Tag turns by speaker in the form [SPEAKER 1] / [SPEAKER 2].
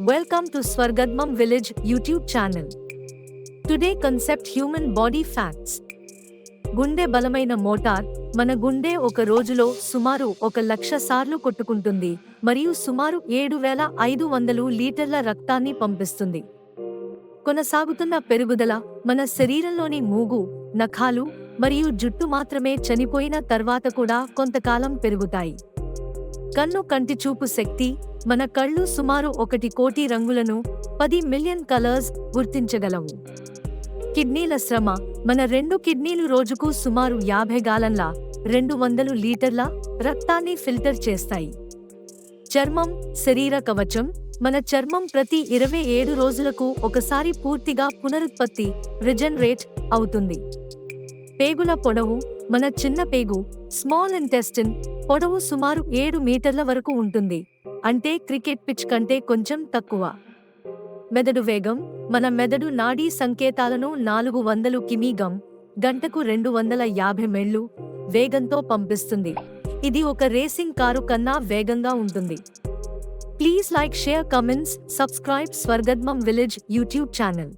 [SPEAKER 1] Welcome to Swargadmam Village YouTube channel. Today concept human body facts. గుండె బలమైన motor మన గుండె ఒక రోజులో సుమారు ఒక లక్ష సార్లు కొట్టుకుంటుంది మరియు సుమారు ఏడు వేల ఐదు వందలు లీటర్ల రక్తాన్ని పంపిస్తుంది కొనసాగుతున్న పెరుగుదల మన శరీరంలోని మూగు నఖాలు మరియు జుట్టు మాత్రమే చనిపోయిన తర్వాత కూడా కొంతకాలం పెరుగుతాయి కన్ను కంటి చూపు శక్తి మన కళ్ళు సుమారు ఒకటి కోటి రంగులను పది మిలియన్ కలర్స్ గుర్తించగలవు. కిడ్నీల శ్రమ మన రెండు కిడ్నీలు రోజుకు సుమారు యాభై గాలన్ల రెండు వందలు లీటర్ల రక్తాన్ని ఫిల్టర్ చేస్తాయి. చర్మం శరీర కవచం మన చర్మం ప్రతి ఇరవై ఏడు రోజులకు ఒకసారి పూర్తిగా పునరుత్పత్తి రిజనరేట్ అవుతుంది. పేగుల పొడవు మన చిన్న పేగు స్మాల్ ఇంటెస్టిన్ పొడవు సుమారు ఏడు మీటర్ల వరకు ఉంటుంది. అంటే క్రికెట్ పిచ్ కంటే కొంచెం తక్కువ. మెదడు వేగం మన మెదడు నాడీ సంకేతాలను నాలుగు వందలు కిమీగం గంటకు రెండు వందల యాభై మెళ్ళు వేగంతో పంపిస్తుంది. ఇది ఒక రేసింగ్ కారు కన్నా వేగంగా ఉంటుంది. Please like share comments subscribe స్వర్గద్మం village YouTube channel.